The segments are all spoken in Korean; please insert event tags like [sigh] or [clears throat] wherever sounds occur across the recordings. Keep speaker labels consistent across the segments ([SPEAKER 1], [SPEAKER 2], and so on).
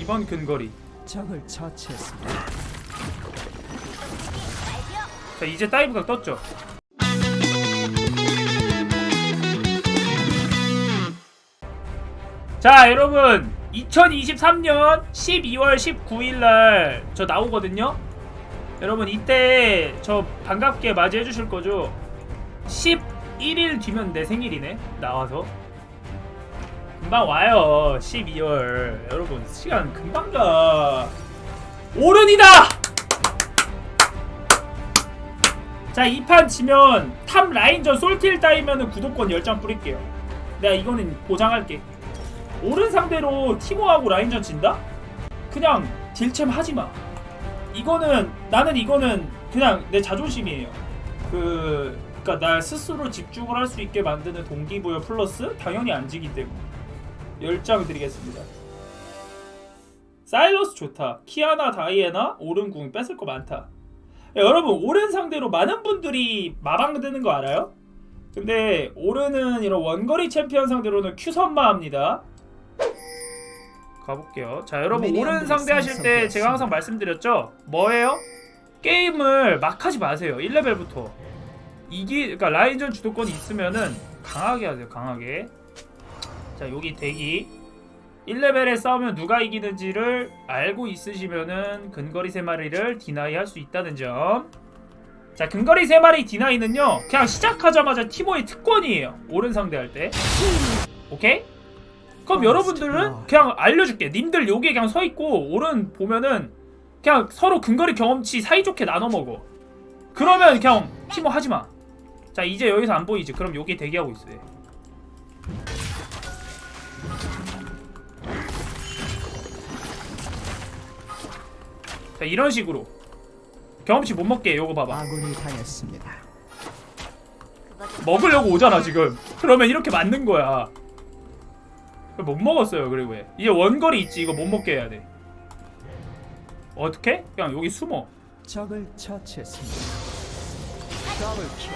[SPEAKER 1] 이번 근거리.
[SPEAKER 2] 적을 처치했습니다.
[SPEAKER 1] 자 이제 다이브가 떴죠? 자 여러분. 2023년 12월 19일날 저 나오거든요? 여러분 이때 저 반갑게 맞이해 주실 거죠? 11일 뒤면 내 생일이네 나와서 금방 와요 12월 여러분 시간 금방 가 오른이다 자, 이판 지면 탑 라인전 솔틸 따이면은 구독권 10장 뿌릴게요. 내가 이거는 보장할게. 오른 상대로 티모하고 라인전 진다? 그냥 딜챔 하지 마. 이거는 나는 이거는 그냥 내 자존심이에요. 그 그러니까 나 스스로 집중을 할 수 있게 만드는 동기부여 플러스 당연히 안 지기 때문에 10장 드리겠습니다. 사일러스 좋다. 키아나 다이애나 오른 궁 뺏을 거 많다. 야, 여러분 오른 상대로 많은 분들이 마방 드는 거 알아요? 근데 오른은 이런 원거리 챔피언 상대로는 큐선마 합니다. 가볼게요. 자 여러분 오른
[SPEAKER 2] 미니언들이
[SPEAKER 1] 상대 하실 때 제가 항상. 말씀드렸죠. 뭐예요? 게임을 막 하지 마세요. 1레벨부터. 이기 그러니까 라인전 주도권이 있으면은 강하게 하세요. 강하게. 자 여기 대기. 1레벨에 싸우면 누가 이기는지를 알고 있으시면은 근거리 3마리를 디나이 할 수 있다는 점. 자, 근거리 3마리 디나이는요. 그냥 시작하자마자 티모의 특권이에요. 오른 상대할 때. 오케이? 그럼 여러분들은 그냥 알려줄게. 님들 여기에 그냥 서 있고 오른 보면은 그냥 서로 근거리 경험치 사이좋게 나눠 먹어. 그러면 그냥 티모 하지 마. 자, 이제 여기서 안 보이지. 그럼 여기 대기하고 있어 자 이런 식으로 경험치 못 먹게 요거 봐봐
[SPEAKER 2] 아군이 당했습니다.
[SPEAKER 1] 먹으려고 오잖아 지금 그러면 이렇게 맞는 거야 못 먹었어요 그리고 왜 이제 원거리 있지 이거 못 먹게 해야 돼 어떻게? 그냥 여기 숨어
[SPEAKER 2] 적을 처치했습니다. 더블 킬.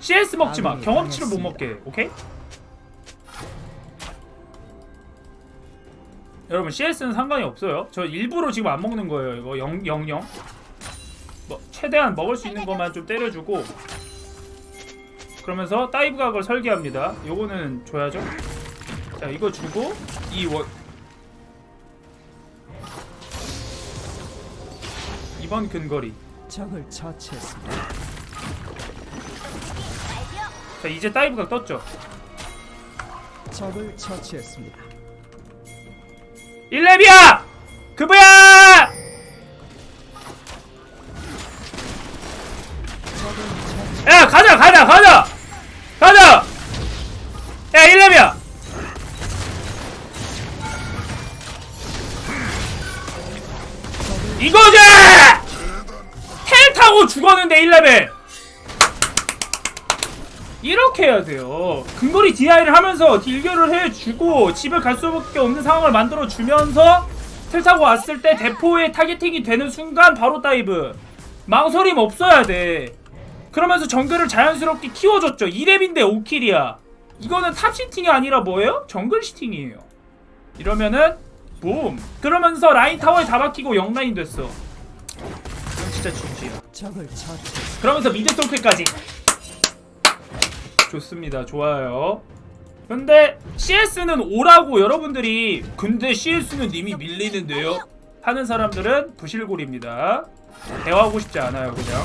[SPEAKER 1] CS 먹지 마 경험치를 못. 먹게 해 오케이? 여러분 CS는 상관이 없어요. 저 일부러 지금 안 먹는 거예요 이거. 0, 0, 0 뭐, 최대한 먹을 수 있는 것만 좀 때려주고. 그러면서 다이브 각을 설계합니다. 요거는 줘야죠. 자 이거 주고 이 원... 이번 근거리.
[SPEAKER 2] 적을 처치했습니다.
[SPEAKER 1] 자 이제 다이브 각 떴죠.
[SPEAKER 2] 적을 처치했습니다.
[SPEAKER 1] 1렙이야! 그부야!
[SPEAKER 2] 적을 처치.
[SPEAKER 1] 야 가자 가자 가자 가자 야 1렙이야 이거지 텔 타고 죽었는데 1레벨 이렇게 해야 돼요. 근거리 DI를 하면서 딜교를 해주고 집에 갈 수밖에 없는 상황을 만들어 주면서 텔 타고 왔을 때 대포에 타겟팅이 되는 순간 바로 다이브. 망설임 없어야 돼. 그러면서 정글을 자연스럽게 키워줬죠. 2렙인데 5킬이야. 이거는 탑 시팅이 아니라 뭐예요? 정글 시팅이에요. 이러면은 붐 그러면서 라인 타워에 다 박히고 0라인 됐어. 진짜 진지야. 그러면서 미드 톨크까지 좋습니다. 좋아요. 근데 CS는 오라고 여러분들이 근데 CS는 이미 밀리는데요. 하는 사람들은 부실골입니다. 대화하고 싶지 않아요 그냥.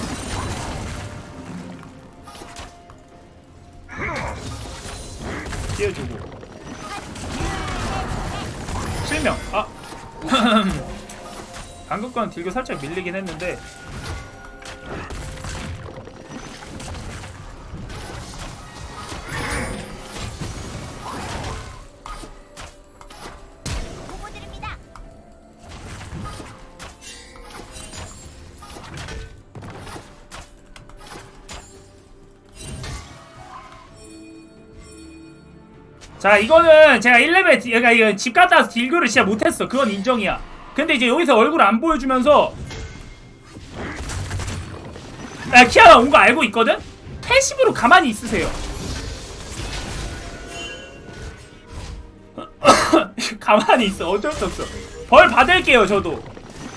[SPEAKER 1] 띄워주고. 실명. 아. [laughs] 방금 건 딜교 살짝 밀리긴 했는데 자 이거는 제가 1레벨 디- 그러니까 이거 집 갔다 와서 딜교를 진짜 못했어. 그건 인정이야. 근데 이제 여기서 얼굴 안 보여주면서 야 키아가 온 거 알고 있거든? 패시브로 가만히 있으세요. [laughs] 가만히 있어. 어쩔 수 없어. 벌 받을게요 저도.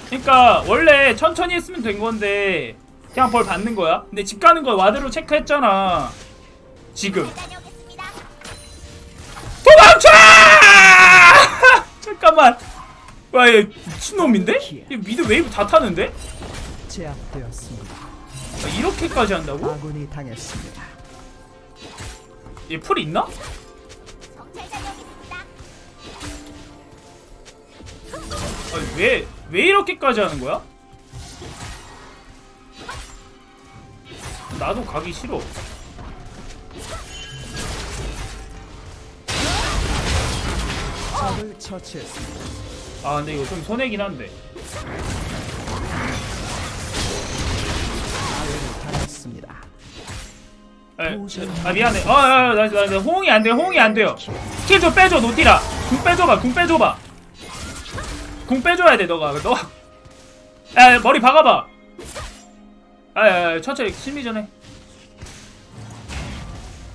[SPEAKER 1] 그러니까 원래 천천히 했으면 된 건데 그냥 벌 받는 거야? 근데 집 가는 거 와드로 체크했잖아. 지금 잠깐만 와 얘 미친놈인데? 얘 미드 웨이브 다 타는데?
[SPEAKER 2] 제압되었습니다.
[SPEAKER 1] 아, 이렇게까지 한다고?
[SPEAKER 2] 아군이 당했습니다.
[SPEAKER 1] 얘 풀 있나? 아니 왜, 왜 이렇게까지 하는 거야? 나도 가기 싫어
[SPEAKER 2] 적을 처치했습니다.
[SPEAKER 1] 아 근데 이거 좀 손해긴 한데.
[SPEAKER 2] 아군이 당했습니다.
[SPEAKER 1] 에, 아 미안해. 아, 아, 아, 나, 나, 나 호응이 안 돼요 호응이 안 돼요. 스킬 좀 빼줘 노티라. 궁 빼줘봐 궁 빼줘봐. 궁 빼줘야 돼 너가. 너 야, 머리 박아봐. 아, 야, 야, 천천히 심리 전에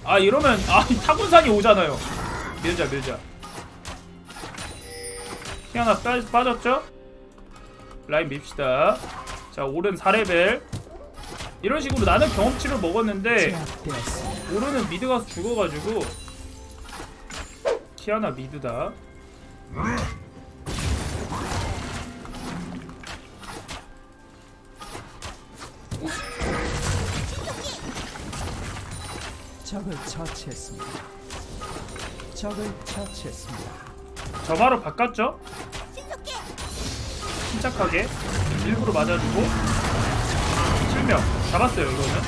[SPEAKER 1] 아 이러면 아 타군산이 오잖아요. 밀자 밀자 키 하나 빠, 빠졌죠? 라인 밉시다 자 오른 4레벨 이런 식으로 나는 경험치를 먹었는데. 오르는 미드 가서 죽어가지고 키아나 미드다
[SPEAKER 2] 적을 처치했습니다. 적을 처치했습니다.
[SPEAKER 1] 저 바로 바꿨죠? 침착하게 일부러 맞아주고 실명 잡았어요 이거는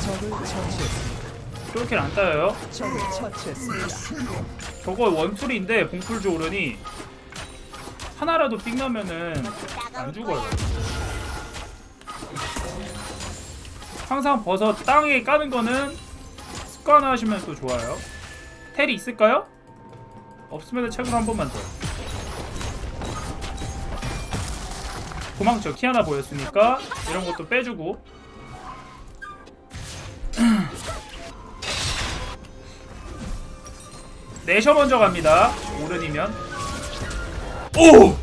[SPEAKER 2] 적을 처치했습니다.
[SPEAKER 1] 쫄킬 안 따여요
[SPEAKER 2] 적을 처치했습니다.
[SPEAKER 1] 저거 원툴인데 봉풀주 오르니 하나라도 삑 나면은 안 죽어요. 항상 버섯 땅에 까는 거는 습관화 하시면 또 좋아요 텔이 있을까요? 없으면 책으로 한 번만 더 도망쳐 키 하나 보였으니까 이런 것도 빼주고 [clears throat] 내셔 먼저 갑니다 오른이면 오!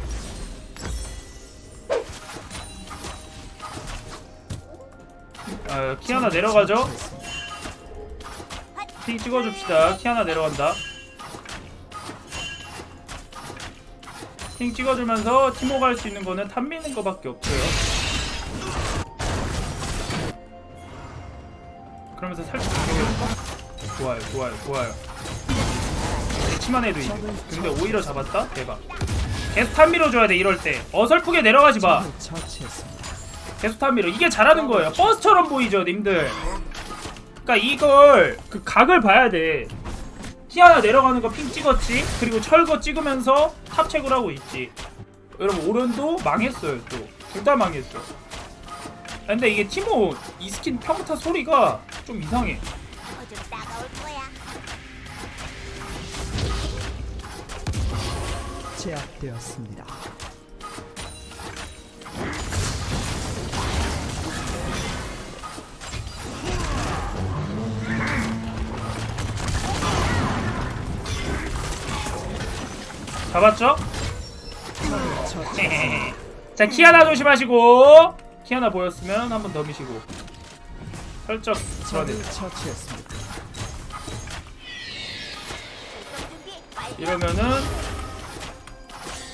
[SPEAKER 1] 아, 키 하나 내려가죠? 핑 찍어줍시다. 키 하나 내려간다. 핑 찍어주면서 티모 갈 수 있는 거는 탑 미는 거밖에 없어요. 그러면서 살짝 공격해볼까? 좋아요, 좋아요, 좋아요. 대치만 해도 이겨. 근데 오히려 잡았다? 대박. 계속 탑 밀어줘야 돼, 이럴 때. 어설프게 내려가지 마. 계속 탑 밀어. 이게 잘하는 거예요. 버스처럼 보이죠, 님들. 그러니까 이걸 그 각을 봐야 돼. 키 하나 내려가는 거 핑 찍었지. 그리고 철거 찍으면서 탑 책을 하고 있지. 여러분 오른도 망했어요 또. 둘 다 망했어. 근데 이게 티모 이 스킨 평타 소리가 좀 이상해.
[SPEAKER 2] 제압되었습니다.
[SPEAKER 1] 잡았죠? [laughs] 자 키아나 조심하시고 키아나 보였으면 한 번 더 미시고
[SPEAKER 3] 준비 완료.
[SPEAKER 1] 이러면은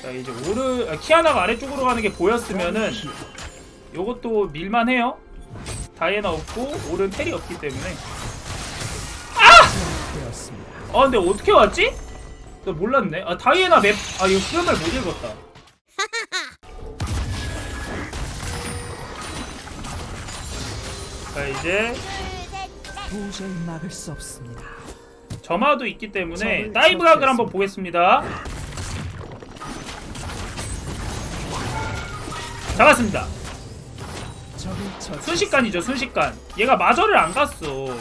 [SPEAKER 1] 자 이제 오르 아, 키아나가 아래쪽으로 가는 게 보였으면은 요것도 밀만해요. 다이애나 없고 오른 텔이 없기 때문에. 아 근데 어떻게 왔지? 나 몰랐네. 아 다이애나 맵. 아 이거 흐름을 못 읽었다. 자 이제.
[SPEAKER 2] 도저히 막을 수 없습니다.
[SPEAKER 1] 점화도 있기 때문에 다이브 각을 한번. 보겠습니다. 잡았습니다. 순식간이죠 순식간. 얘가 마저를 안 갔어.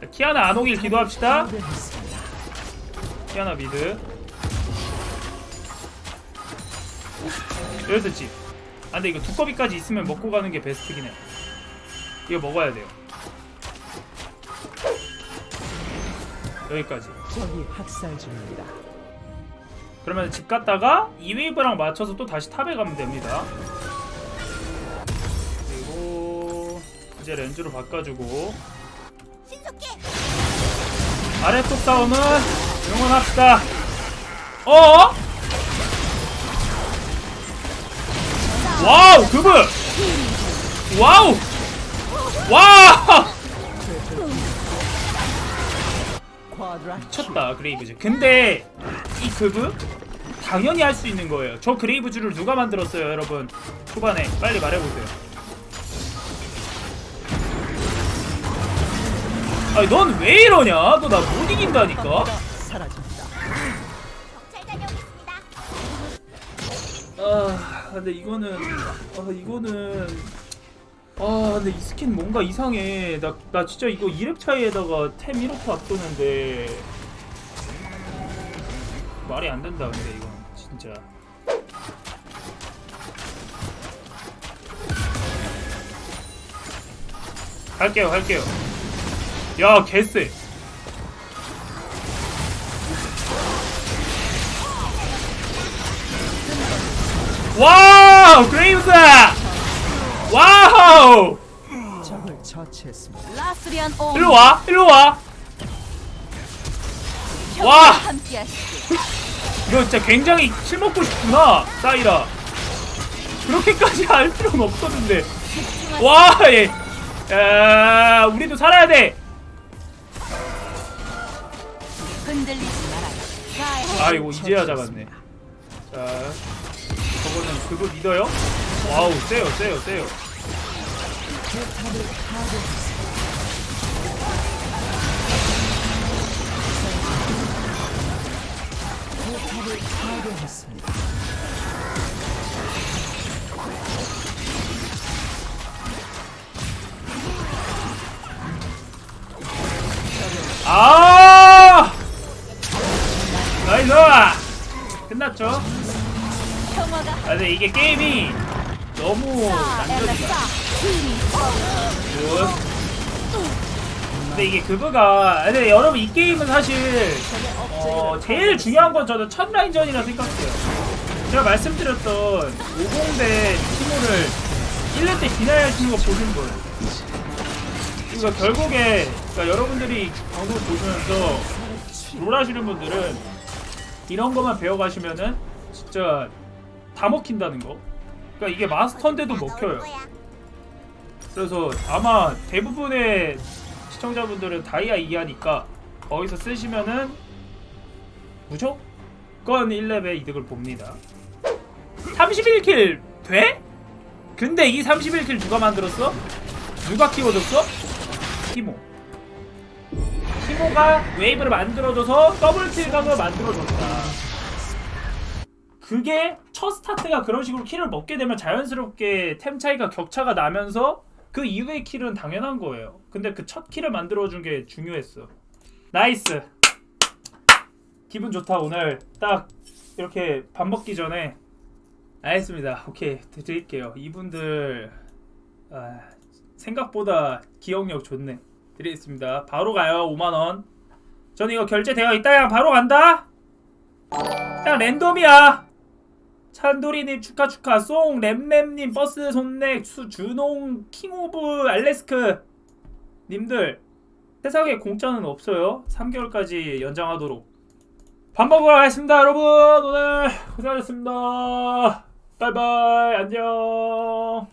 [SPEAKER 1] 자, 키아나 안 오길 기도합시다. 키아나 미드. 여기서 집. 아 근데 이거 두꺼비까지 있으면 먹고 가는 게 베스트긴 해. 이거 먹어야 돼요. 여기까지
[SPEAKER 2] 적이 학살 중입니다.
[SPEAKER 1] 그러면 집 갔다가 이 웨이브랑 맞춰서 또 다시 탑에 가면 됩니다 그리고 이제 렌즈로 바꿔주고 아래쪽 싸움은 응원합시다. 어? 와우 그브! 와우! 와! 미쳤다 그레이브즈. 근데 이 그브 당연히 할 수 있는 거예요. 저 그레이브즈를 누가 만들었어요 여러분? 초반에. 빨리 말해보세요 아니 넌 왜 이러냐? 너 나 못 이긴다니까.
[SPEAKER 2] 사라집니다.
[SPEAKER 1] 아 근데 이거는 아 이거는 아 근데 이 스킨 뭔가 이상해. 나, 나 진짜 이거 2렙 차이에다가 템 1호프 앞도는데. 말이 안 된다 근데 이건 진짜. 갈게요 갈게요 야 개쎄. 와우 그레이브스! 와우.
[SPEAKER 4] 라스리안 오
[SPEAKER 1] 일로 와 일로 와. 와. 이거 진짜 굉장히 실 먹고 싶구나 사이라. 그렇게까지 할 필요는 없었는데. 와예. 야, 우리도 살아야 돼
[SPEAKER 4] 흔들리지 말아요
[SPEAKER 1] 아이고 이제야 잡았네 자 저거는 그거 믿어요? 와우 세요 세요 세요
[SPEAKER 2] 포탑을 파괴했습니다.
[SPEAKER 1] 근데 이게 게임이 너무 난전이다 굿. 근데 이게 그거가 근데 여러분 이 게임은 사실 어, 제일 중요한 건 저는 첫 라인전이라 생각해요. 제가 말씀드렸던 50대 티모를 1년 때 기나하시는 거 보신 분. 그러니까 결국에 그러니까 여러분들이 방송 보시면서 롤 하시는 분들은 이런 것만 배워가시면은 진짜 다 먹힌다는 거 그러니까 이게 마스터인데도 먹혀요
[SPEAKER 3] 거야.
[SPEAKER 1] 그래서 아마 대부분의 시청자분들은 다이아 이하니까 거기서 쓰시면은 무조건 1렙의 이득을 봅니다 31킬 돼? 근데 이 31킬 누가 만들었어? 누가 키워줬어? 티모 티모가 웨이브를 만들어줘서 더블킬 각을 만들어줬다 그게 첫 스타트가 그런 식으로 킬을 먹게 되면 자연스럽게 템 차이가 격차가 나면서 그 이후의 킬은 당연한 거예요. 근데 그 첫 킬을 만들어준 게 중요했어. 나이스. 기분 좋다 오늘 딱 이렇게 밥 먹기 전에 알겠습니다. 오케이 드릴게요. 이분들 아, 생각보다 기억력 좋네. 드리겠습니다. 바로 가요 5만 원. 저는 이거 결제되어 있다. 야 바로 간다. 그냥 랜덤이야. 찬도리님 축하 축하. 송 램램님 버스 손넥 수 준홍 킹오브 알래스크 님들. 세상에 공짜는 없어요. 3개월까지 연장하도록. 밥 먹으러 가겠습니다 여러분. 오늘 고생하셨습니다. 바이바이. 안녕